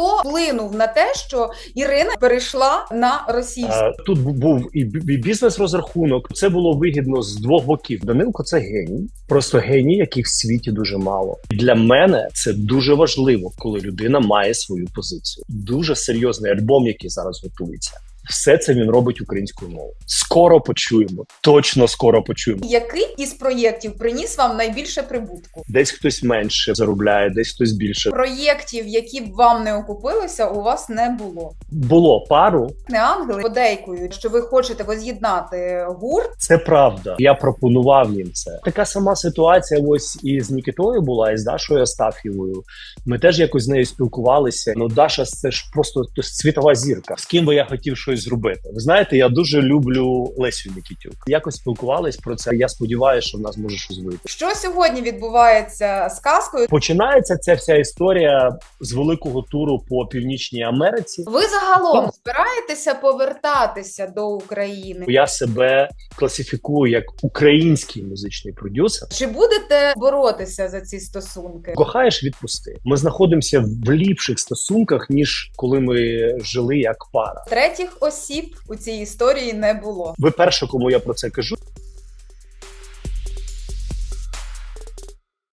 Хто вплинув на те, що Ірина перейшла на російську? Тут був і і бізнес-розрахунок. Це було вигідно з двох боків. Данилко це геній, просто геній, яких в світі дуже мало. Для мене це дуже важливо, коли людина має свою позицію. Дуже серйозний альбом, який зараз готується. Все це він робить українською мовою. Скоро почуємо. Точно скоро почуємо. Який із проєктів приніс вам найбільше прибутку? Десь хтось менше заробляє, десь хтось більше. Проєктів, які б вам не окупилися, у вас не було. Було пару. Не ангели подейкують, що ви хочете воз'єднати гурт. Це правда. Я пропонував їм це. Така сама ситуація. Ось і з Нікітою була, і з Дашою Астафєвою. Ми теж якось з нею спілкувалися. Ну, Даша, це ж просто світова зірка. З ким би я хотів щось зробити. Ви знаєте, я дуже люблю Лесю Нікітюк. Якось спілкувались про це. Я сподіваюся, що в нас може щось вийти. Що сьогодні відбувається з казкою? Починається ця вся історія з великого туру по північній Америці. Ви загалом збираєтеся повертатися до України? Я себе класифікую як український музичний продюсер. Чи будете боротися за ці стосунки? Кохаєш, відпусти. Ми знаходимося в ліпших стосунках, ніж коли ми жили як пара. Третіх осіб у цій історії не було. Ви перше, кому я про це кажу.